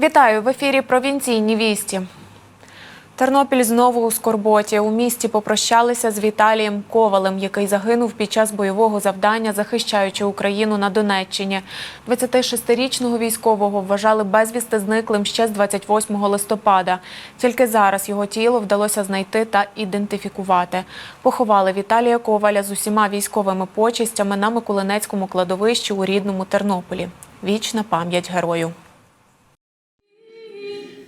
Вітаю в ефірі Провінційні вісті. Тернопіль знову у скорботі. У місті попрощалися з Віталієм Ковалем, який загинув під час бойового завдання, захищаючи Україну на Донеччині. 26-річного військового вважали безвісти зниклим ще з 28 листопада. Тільки зараз його тіло вдалося знайти та ідентифікувати. Поховали Віталія Коваля з усіма військовими почистями на Миколинецькому кладовищі у рідному Тернополі. Вічна пам'ять герою.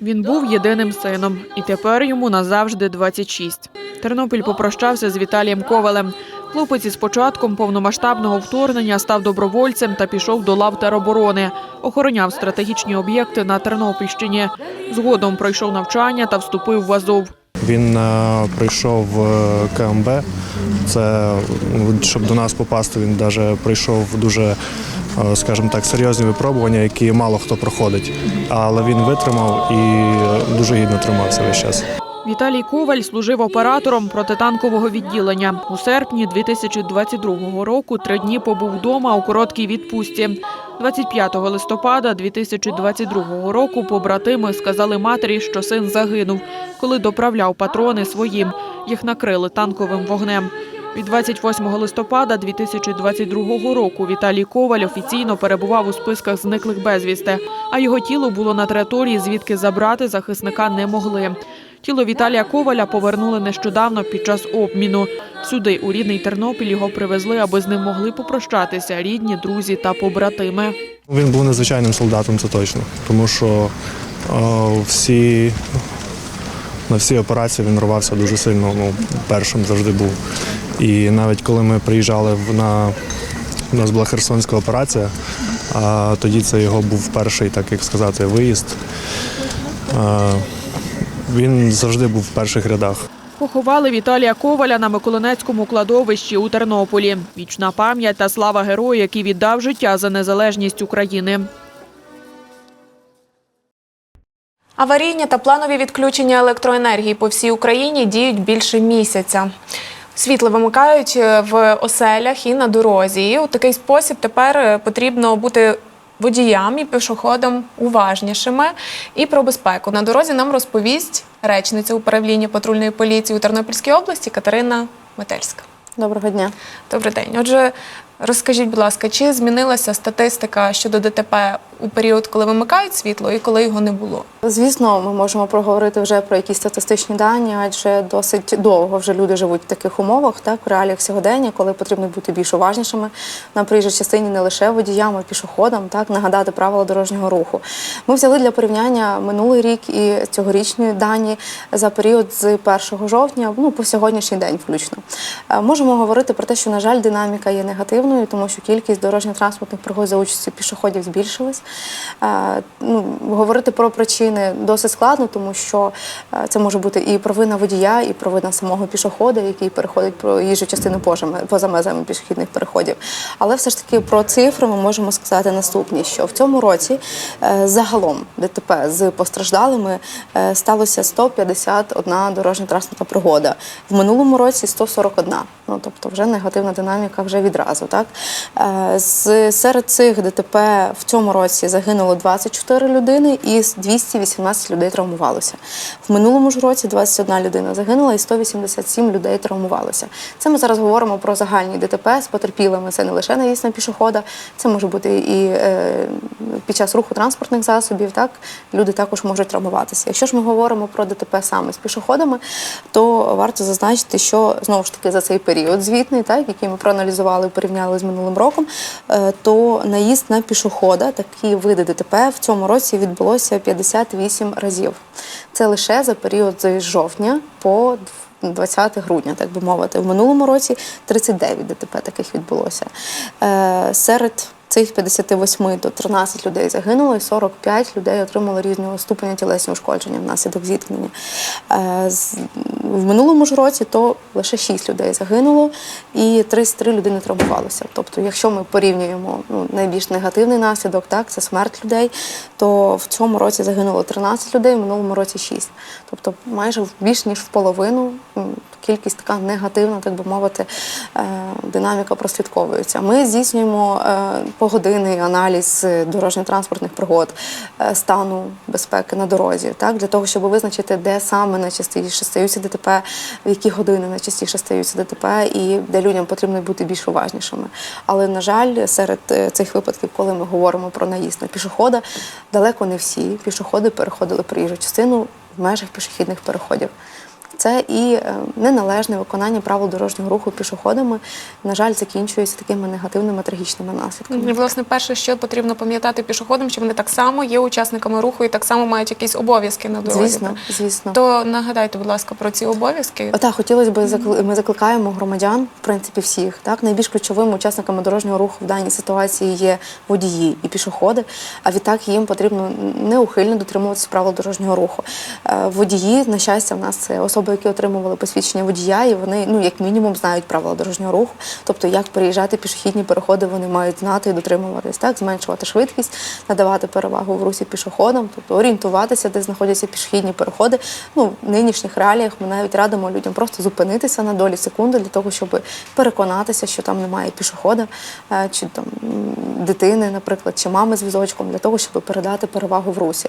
Він був єдиним сином, і тепер йому назавжди 26. Тернопіль попрощався з Віталієм Ковалем. Хлопець із початком повномасштабного вторгнення став добровольцем та пішов до лав тероборони. Охороняв стратегічні об'єкти на Тернопільщині. Згодом пройшов навчання та вступив в Азов. Він е, прийшов в КМБ. Це ну, щоб до нас попасти, він навіть пройшов дуже, е, скажімо так, серйозні випробування, які мало хто проходить. Але він витримав і дуже гідно тримався весь час. Віталій Коваль служив оператором протитанкового відділення. У серпні 2022 року три дні побув вдома у короткій відпустці. 25 листопада 2022 року побратими сказали матері, що син загинув, коли доправляв патрони своїм. Їх накрили танковим вогнем. Від 28 листопада 2022 року Віталій Коваль офіційно перебував у списках зниклих безвісти, а його тіло було на території, звідки забрати захисника не могли. Тіло Віталія Коваля повернули нещодавно під час обміну. Сюди, у рідний Тернопіль, його привезли, аби з ним могли попрощатися рідні, друзі та побратими. Він був незвичайним солдатом, це точно, тому що е, всі, на всі операції він рвався дуже сильно. Ну, першим завжди був. І навіть коли ми приїжджали на у нас була Херсонська операція, а тоді це його був перший, так як сказати, виїзд. Е, Він завжди був в перших рядах. Поховали Віталія Коваля на Миколинецькому кладовищі у Тернополі. Вічна пам'ять та слава герою, який віддав життя за незалежність України. Аварійні та планові відключення електроенергії по всій Україні діють більше місяця. Світло вимикають е, в оселях і на дорозі. І у такий спосіб тепер е, потрібно бути водіям і пішоходам уважнішими. І про безпеку на дорозі нам розповість речниця управління патрульної поліції у Тернопільській області Катерина Метельська. Доброго дня. Добрий день. Отже, розкажіть, будь ласка, чи змінилася статистика щодо ДТП у період, коли вимикають світло і коли його не було? Звісно, ми можемо проговорити вже про якісь статистичні дані, адже досить довго вже люди живуть в таких умовах, так в реаліях сьогодення, коли потрібно бути більш уважнішими на проїжджій частині не лише водіям, а й пішоходам, так нагадати правила дорожнього руху. Ми взяли для порівняння минулий рік і цьогорічні дані за період з 1 жовтня, ну по сьогоднішній день, включно. Е, Можемо говорити про те, що на жаль, динаміка є негативною, тому що кількість дорожньо-транспортних пригод за участі пішоходів збільшилась. Ну, говорити про причини досить складно, тому що е, це може бути і провина водія, і провина самого пішохода, який переходить проїжджу частину поза ме- межами пішохідних переходів. Але все ж таки про цифри ми можемо сказати наступні: що в цьому році е, загалом ДТП з постраждалими е, сталося 151 дорожньо-транспортна пригода. В минулому році 141. Ну тобто, вже негативна динаміка вже відразу. Так серед цих ДТП в цьому році загинуло 24 людини і 218 людей травмувалося. В минулому ж році 21 людина загинула і 187 людей травмувалося. Це ми зараз говоримо про загальні ДТП з потерпілими. Це не лише наїзд на пішохода, це може бути і е, під час руху транспортних засобів. Так люди також можуть травмуватися. Якщо ж ми говоримо про ДТП саме з пішоходами, то варто зазначити, що знову ж таки за цей період звітний, так який ми проаналізували, порівняли з минулим роком, е, то наїзд на пішохода, такі види ДТП в цьому році відбулося 58 разів. Це лише за період з жовтня по 20 грудня, так би мовити. В минулому році 39 ДТП таких відбулося. Е, Серед цих 58 то 13 людей загинуло, і 45 людей отримали різного ступеня тілесні ушкодження внаслідок зіткнення. В минулому ж році то лише 6 людей загинуло і 33 людини травмувалося. Тобто, якщо ми порівнюємо ну, найбільш негативний наслідок, так це смерть людей, то в цьому році загинуло 13 людей, в минулому році 6. Тобто, майже більш ніж в половину кількість така негативна, так би мовити, е, динаміка прослідковується. Ми здійснюємо е, погодинний аналіз е, дорожньо-транспортних пригод, стану безпеки на дорозі, так для того, щоб визначити, де саме найчастіше стаються ДТП, в які години найчастіше стаються ДТП, і де людям потрібно бути більш уважнішими. Але на жаль, серед е, цих випадків, коли ми говоримо про наїзд на пішохода, далеко не всі пішоходи переходили проїжджу частину в межах пішохідних переходів. Це і е, неналежне виконання правил дорожнього руху пішоходами, на жаль, закінчується такими негативними трагічними наслідками. І, власне, перше, що потрібно пам'ятати пішоходам, що вони так само є учасниками руху і так само мають якісь обов'язки на дорозі. Звісно, звісно. То нагадайте, будь ласка, про ці обов'язки. Так, хотілося б закли- ми закликаємо громадян, в принципі, всіх. Так, найбільш ключовими учасниками дорожнього руху в даній ситуації є водії і пішоходи. А відтак їм потрібно неухильно дотримуватися правил дорожнього руху. Е, Водії, на щастя, в нас це особи, які отримували посвідчення водія, і вони, ну як мінімум, знають правила дорожнього руху. Тобто, як переїжджати пішохідні переходи, вони мають знати і дотримуватись, так, зменшувати швидкість, надавати перевагу в русі пішоходам, тобто орієнтуватися, де знаходяться пішохідні переходи. Ну, в нинішніх реаліях ми навіть радимо людям просто зупинитися на долі секунди для того, щоб переконатися, що там немає пішохода, е, чи там дитини, наприклад, чи мами з візочком, для того, щоб передати перевагу в русі.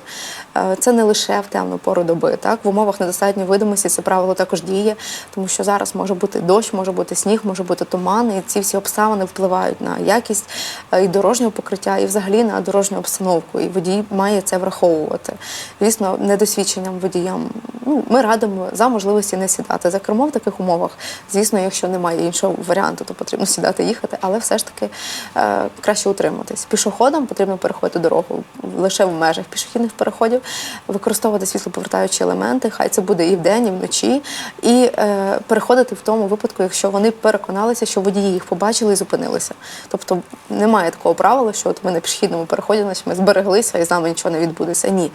Е, Це не лише в темну пору доби. Так, в умовах недостатньої видимості це правило також діє, тому що зараз може бути дощ, може бути сніг, може бути туман, і ці всі обставини впливають на якість е, і дорожнього покриття, і взагалі на дорожню обстановку. І водій має це враховувати. Звісно, недосвідченням водіям. Ну, ми радимо за можливості не сідати за кермо в таких умовах. Звісно, якщо немає іншого варіанту, то потрібно сідати їхати, але все ж таки е, краще утриматись. Пішоходам потрібно переходити дорогу лише в межах пішохідних переходів, використовувати світлоповертаючі елементи, хай це буде і вдень, і вночі, і е, переходити в тому випадку, якщо вони переконалися, що водії їх побачили і зупинилися. Тобто немає такого правила, що от ми на пішохідному переході, значить ми збереглися і з нами нічого не відбудеться. Ні.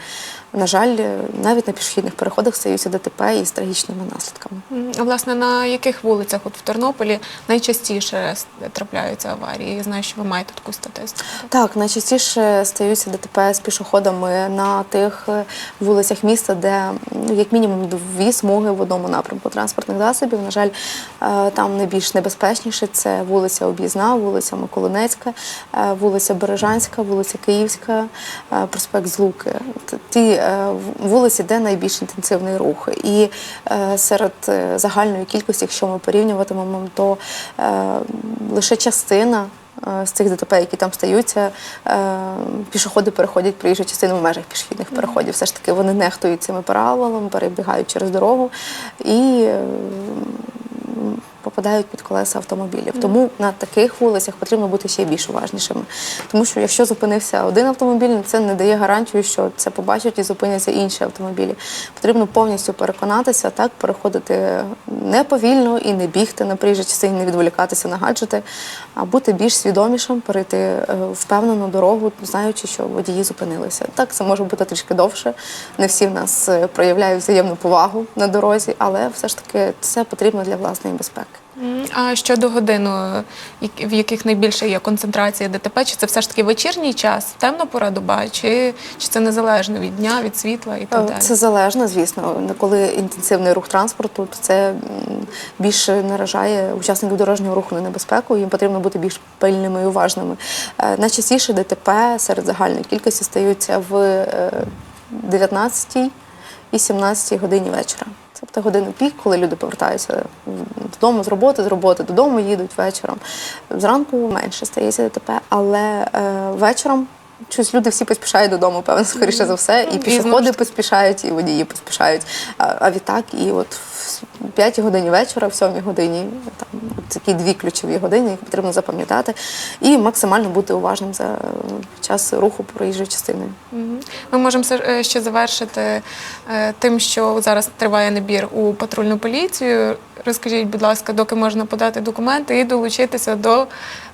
На жаль, навіть на пішохідних переходах стаються ДТП із трагічними наслідками. А, Власне, на яких вулицях от в Тернополі найчастіше трапляються аварії? Я знаю, що ви маєте таку статистику. Так, найчастіше стаються ДТП з пішоходами на тих е, вулицях міста, де ну, як мінімум дві смуги в одному напрямку транспортних засобів. На жаль, е, там найбільш небезпечніше це вулиця Об'їзна, вулиця Миколинецька, е, вулиця Бережанська, вулиця Київська, проспект Злуки. Ті вулиці, де найбільш інтенсивний рух. І е, серед е, загальної кількості, якщо ми порівнюватимемо, то е, лише частина е, з цих ДТП, які там стаються, е, пішоходи переходять проїжджу частину в межах пішохідних переходів. Все ж таки вони нехтують цими правилами, перебігають через дорогу і е, попадають під колеса автомобілів. Тому на таких вулицях потрібно бути ще більш уважнішими. Тому що якщо зупинився один автомобіль, це не дає гарантію, що це побачать і зупиняться інші автомобілі. Потрібно повністю переконатися, так переходити не повільно і не бігти на приїжджій частині, не відволікатися на гаджети, а бути більш свідомішим, перейти е, впевнену дорогу, знаючи, що водії зупинилися. Так, це може бути трішки довше. Не всі в нас е, проявляють взаємну повагу на дорозі, але все ж таки це потрібно для власної безпеки. А щодо годин, е, в яких найбільше є концентрація ДТП, чи це все ж таки вечірній час, темна пора доба, чи, чи це незалежно від дня, від світла і так Е, далі? Це залежно, звісно. Коли інтенсивний рух транспорту, то це більше наражає учасників дорожнього руху на небезпеку. Їм потрібно бути більш пильними і уважними. Е, Найчастіше ДТП серед загальної кількості стаються в е, 19 і 17 годині вечора. Тобто годину пік, коли люди повертаються додому з роботи, з роботи додому їдуть вечором. Зранку менше стається ДТП, але е, вечором щось люди всі поспішають додому, певно, скоріше за все. І Пізно пішоходи поспішають, і водії поспішають. А, а відтак, і от в 5 годині вечора, в 7 годині, там такі дві ключові години, які потрібно запам'ятати, і максимально бути уважним за час руху проїжджою частиною. Мгм. Ми можемо е, ще завершити е, тим, що зараз триває набір у патрульну поліцію. Розкажіть, будь ласка, доки можна подати документи і долучитися до,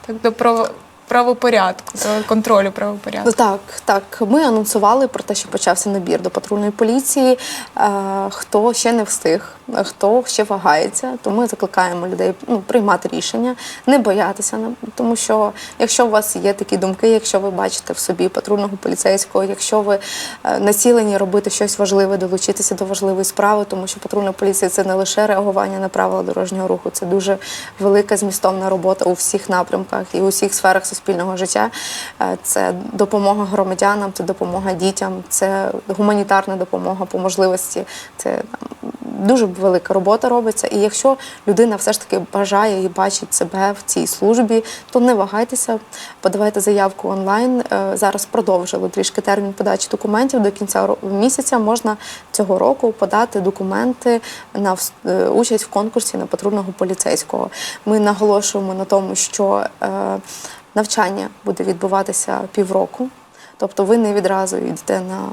так, до про, правопорядку, до контролю правопорядку. Так, так. Ми анонсували про те, що почався набір до патрульної поліції. Е, хто ще не встиг, хто ще вагається, то ми закликаємо людей ну, приймати рішення, не боятися. Тому що якщо у вас є такі думки, якщо ви бачите в собі патрульного поліцейського, якщо ви е, націлені робити щось важливе, долучитися до важливої справи, тому що патрульна поліція це не лише реагування на правила дорожнього руху, це дуже велика змістовна робота у всіх напрямках і у всіх сферах суспільного життя. Е, Це допомога громадянам, це допомога дітям, це гуманітарна допомога по можливості. Це дуже велика робота робиться. І якщо людина все ж таки бажає і бачить себе в цій службі, то не вагайтеся, подавайте заявку онлайн. Е, Зараз продовжили трішки термін подачі документів. До кінця місяця можна цього року подати документи на е, участь в конкурсі на патрульного поліцейського. Ми наголошуємо на тому, що навчання буде відбуватися півроку. Тобто ви не відразу йдете на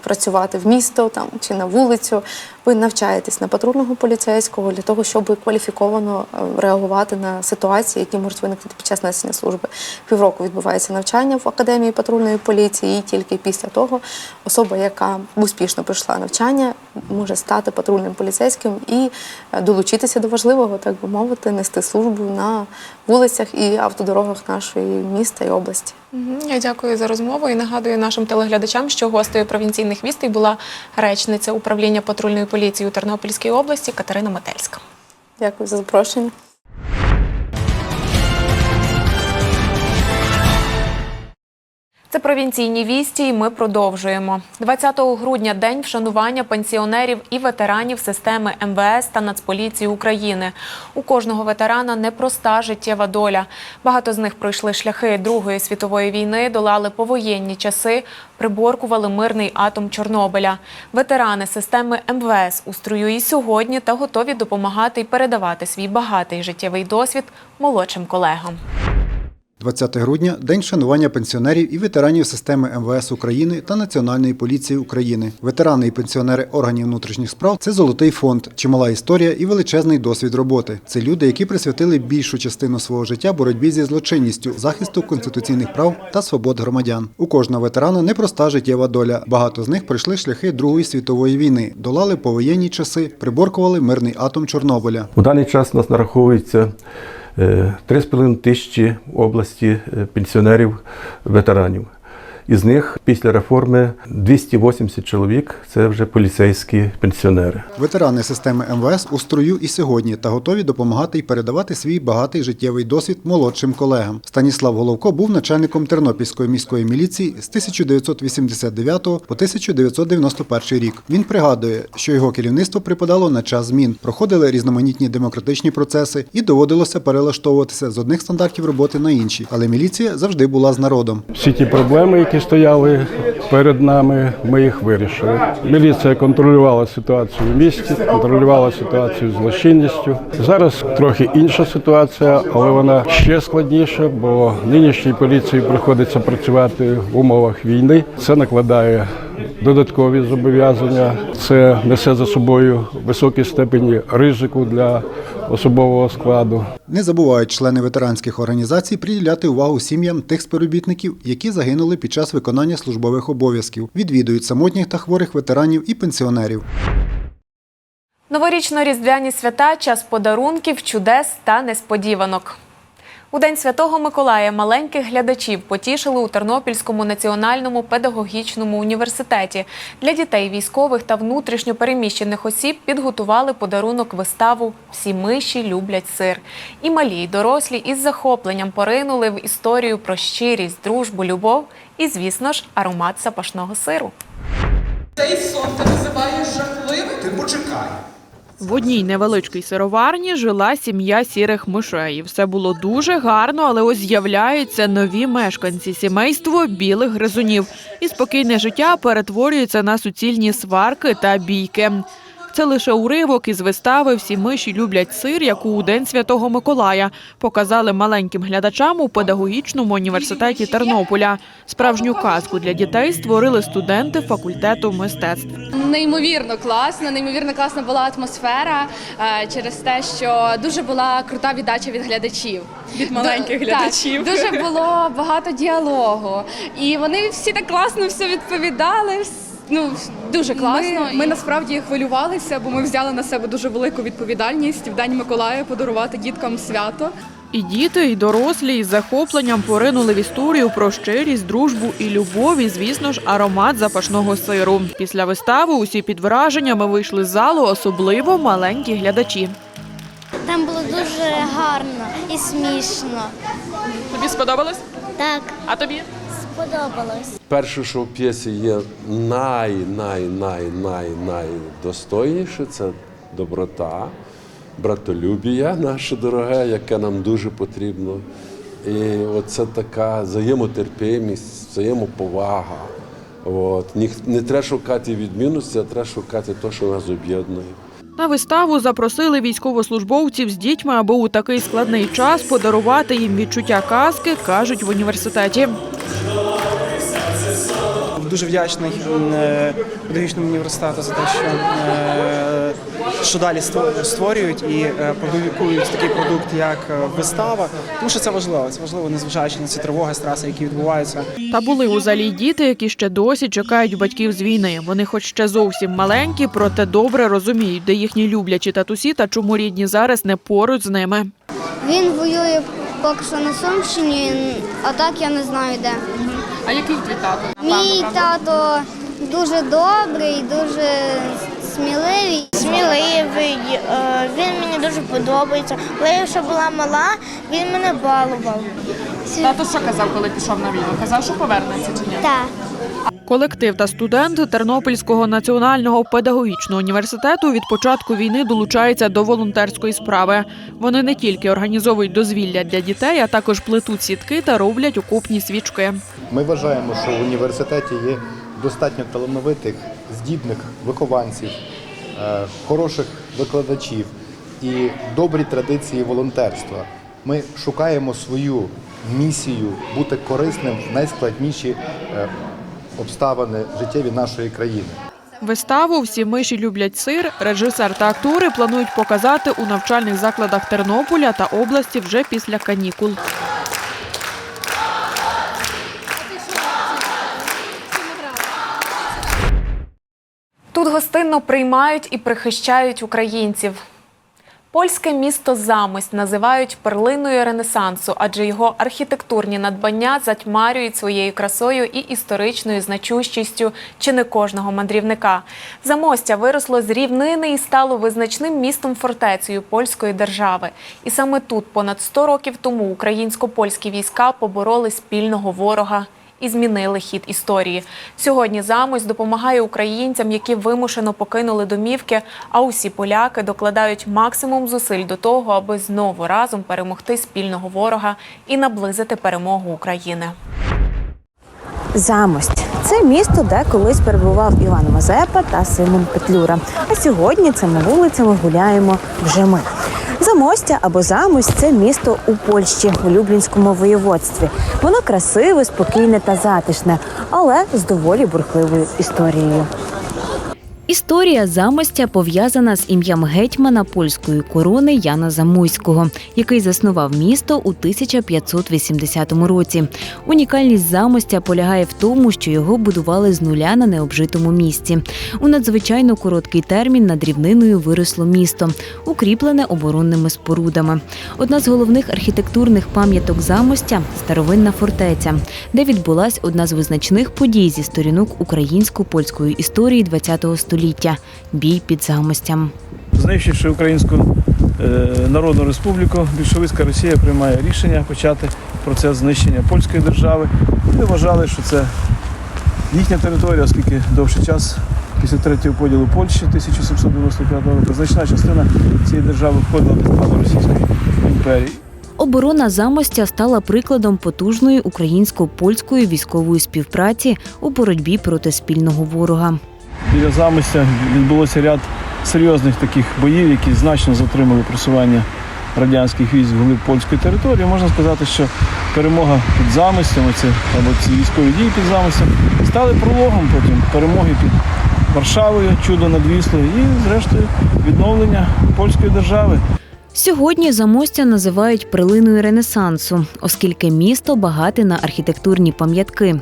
працювати в місто там чи на вулицю. Ви навчаєтесь на патрульного поліцейського для того, щоб кваліфіковано е, реагувати на ситуації, які можуть виникнути під час несення служби. Півроку відбувається навчання в академії патрульної поліції, і тільки після того особа, яка успішно пройшла навчання, може стати патрульним поліцейським і е, долучитися до важливого, так би мовити, нести службу на вулицях і автодорогах нашої міста і області. Я дякую за розмову і нагадую нашим телеглядачам, що гостею провінційних вістей була речниця управління патрульної поліції у Тернопільській області Катерина Метельська. Дякую за запрошення. Це провінційні вісті, і ми продовжуємо. 20 грудня день вшанування пенсіонерів і ветеранів системи МВС та Нацполіції України. У кожного ветерана непроста життєва доля. Багато з них пройшли шляхи Другої світової війни, долали повоєнні часи, приборкували мирний атом Чорнобиля. Ветерани системи МВС у строю і сьогодні та готові допомагати і передавати свій багатий життєвий досвід молодшим колегам. 20 грудня день вшанування пенсіонерів і ветеранів системи МВС України та Національної поліції України. Ветерани і пенсіонери органів внутрішніх справ це золотий фонд, чимала історія і величезний досвід роботи. Це люди, які присвятили більшу частину свого життя боротьбі зі злочинністю, захисту конституційних прав та свобод громадян. У кожного ветерана непроста життєва доля. Багато з них пройшли шляхи Другої світової війни, долали повоєнні часи, приборкували мирний атом Чорнобиля. У даний час у нас нараховується 3,5 тисячі в області е, пенсіонерів ветеранів. Із них після реформи 280 чоловік це вже поліцейські пенсіонери. Ветерани системи МВС у строю і сьогодні та готові допомагати і передавати свій багатий життєвий досвід молодшим колегам. Станіслав Головко був начальником Тернопільської міської міліції з 1989 по 1991 рік. Він пригадує, що його керівництво припадало на час змін, проходили різноманітні демократичні процеси і доводилося перелаштовуватися з одних стандартів роботи на інші. Але міліція завжди була з народом. Всі ті проблеми, які стояли перед нами, ми їх вирішили. Міліція контролювала ситуацію в місті, контролювала ситуацію з злочинністю. Зараз трохи інша ситуація, але вона ще складніша, бо нинішній поліції приходиться працювати в умовах війни. Це накладає додаткові зобов'язання. Це несе за собою високі степені ризику для особового складу. Не забувають члени ветеранських організацій приділяти увагу сім'ям тих співробітників, які загинули під час виконання службових обов'язків, відвідують самотніх та хворих ветеранів і пенсіонерів. Новорічно-різдвяні свята час подарунків, чудес та несподіванок. У День Святого Миколая маленьких глядачів потішили у Тернопільському національному педагогічному університеті. Для дітей військових та внутрішньо переміщених осіб підготували подарунок виставу Всі миші люблять сир. І малі, й дорослі із захопленням поринули в історію про щирість, дружбу, любов і, звісно ж, аромат запашного сиру. Цей сон ти називаєш жахливим? В одній невеличкій сироварні жила сім'я сірих мишей. Все було дуже гарно, але ось з'являються нові мешканці сімейство білих гризунів. І спокійне життя перетворюється на суцільні сварки та бійки. Це лише уривок із вистави Всі миші люблять сир, яку у День Святого Миколая показали маленьким глядачам у педагогічному університеті Тернополя. Справжню казку для дітей створили студенти факультету мистецтв. Неймовірно класно, неймовірно класна була атмосфера е, через те, що дуже була крута віддача від глядачів. Від маленьких Ду- глядачів. Так, дуже було багато діалогу. І вони всі так класно все відповідали. Ну, дуже класно. Ми, ми насправді хвилювалися, бо ми взяли на себе дуже велику відповідальність в День Миколая подарувати діткам свято. І діти, і дорослі із захопленням поринули в історію про щирість, дружбу і любов, і, звісно ж, аромат запашного сиру. Після вистави усі під враженнями вийшли з залу, особливо маленькі глядачі. Там було дуже гарно і смішно. Тобі сподобалось? Так, А тобі? Сподобалось. Перше, що в п'єсі є най, най, най, най, найдостойніше, це доброта, братолюбія наше дороге, яке нам дуже потрібно. І оце така взаємотерпимість, взаємоповага. От. Не треба шукати відмінності, а треба шукати те, що нас об'єднує. На виставу запросили військовослужбовців з дітьми, аби у такий складний час подарувати їм відчуття казки, кажуть в університеті. Дуже вдячний е, педагогічному університету за те, що, е, що далі ство- створюють і е, продукують такий продукт, як вистава. Тому що це важливо. Це важливо, незважаючи на ці тривоги, стреси, які відбуваються. Та були у залі й діти, які ще досі чекають батьків з війни. Вони, хоч ще зовсім маленькі, проте добре розуміють, де їхні люблячі татусі та чому рідні зараз не поруч з ними. Він воює поки що на Сумщині, а так я не знаю де. А який твій тато? Мій тато дуже добрий, дуже сміливий. Сміливий, е, він мені дуже подобається. Коли я ще була мала, він мене балував. Тато що казав, коли пішов на війну? Казав, що повернеться чи ні? Так. Колектив та студенти Тернопільського національного педагогічного університету від початку війни долучаються до волонтерської справи. Вони не тільки організовують дозвілля для дітей, а також плетуть сітки та роблять окопні свічки. Ми вважаємо, що в університеті є достатньо талановитих, здібних вихованців, е, хороших викладачів і добрі традиції волонтерства. Ми шукаємо свою місію бути корисним в найскладніші е, обставини життєві нашої країни. Виставу Всі миші люблять сир. Режисер та актори планують показати у навчальних закладах Тернополя та області вже після канікул. Тут гостинно приймають і прихищають українців. Польське місто Замость називають перлиною Ренесансу, адже його архітектурні надбання затьмарюють своєю красою і історичною значущістю чи не кожного мандрівника. Замостя виросло з рівнини і стало визначним містом фортецею польської держави. І саме тут, понад 100 років тому, українсько-польські війська побороли спільного ворога і змінили хід історії. Сьогодні замось допомагає українцям, які вимушено покинули домівки. А усі поляки докладають максимум зусиль до того, аби знову разом перемогти спільного ворога і наблизити перемогу України. Замость це місто, де колись перебував Іван Мазепа та Симон Петлюра. А сьогодні цими вулицями гуляємо вже ми. Замостя або Замость це місто у Польщі у Люблінському воєводстві. Воно красиве, спокійне та затишне, але з доволі бурхливою історією. Історія замостя пов'язана з ім'ям гетьмана польської корони Яна Замойського, який заснував місто у 1580 році. Унікальність замостя полягає в тому, що його будували з нуля на необжитому місці. У надзвичайно короткий термін над рівниною виросло місто, укріплене оборонними спорудами. Одна з головних архітектурних пам'яток замостя старовинна фортеця, де відбулась одна з визначних подій зі сторінок українсько-польської історії ХХ століття бій під замостям. Знищивши Українську е, Народну Республіку, більшовицька Росія приймає рішення почати процес знищення польської держави. Вони вважали, що це їхня територія, оскільки довший час після третього поділу Польщі 1795 року значна частина цієї держави входила до складу Російської імперії. Оборона замостя стала прикладом потужної українсько-польської військової співпраці у боротьбі проти спільного ворога. Біля замостя відбулося ряд серйозних таких боїв, які значно затримали просування радянських військ вглиб польської території, можна сказати, що перемога під замистям, оці, або ці військові дії під замостям, стали прологом потім перемоги під Варшавою, чудо над Віслою і, зрештою, відновлення польської держави. Сьогодні замостя називають прилиною Ренесансу, оскільки місто багате на архітектурні пам'ятки.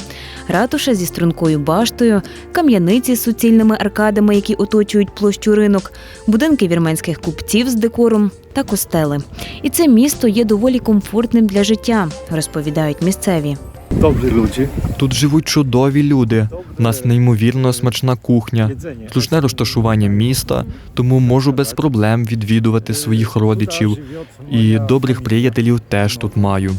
Ратуша зі стрункою баштою, кам'яниці з суцільними аркадами, які оточують площу ринок, будинки вірменських купців з декором та костели. І це місто є доволі комфортним для життя, розповідають місцеві. Добрі люди. Тут живуть чудові люди. У нас неймовірно смачна кухня, зручне розташування міста, тому можу без проблем відвідувати своїх родичів. І добрих приятелів теж тут маю.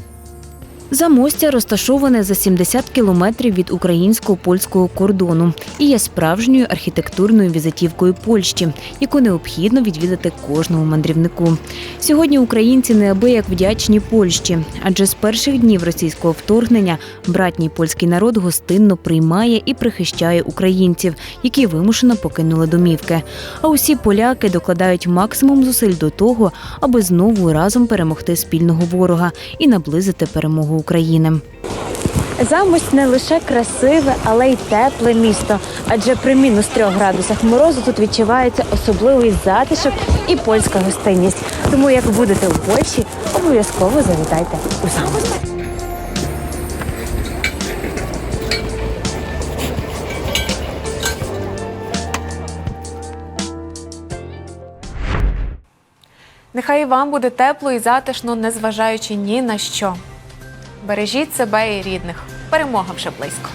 Замостя розташоване за 70 кілометрів від українсько-польського кордону і є справжньою архітектурною візитівкою Польщі, яку необхідно відвідати кожному мандрівнику. Сьогодні українці неабияк вдячні Польщі, адже з перших днів російського вторгнення братній польський народ гостинно приймає і прихищає українців, які вимушено покинули домівки. А усі поляки докладають максимум зусиль до того, аби знову разом перемогти спільного ворога і наблизити перемогу України. Замость не лише красиве, але й тепле місто. Адже при мінус трьох градусах морозу тут відчувається особливий затишок і польська гостинність. Тому як будете у Польщі, обов'язково завітайте у Замость. Нехай вам буде тепло і затишно, незважаючи ні на що. Бережіть себе і рідних. Перемога вже близько.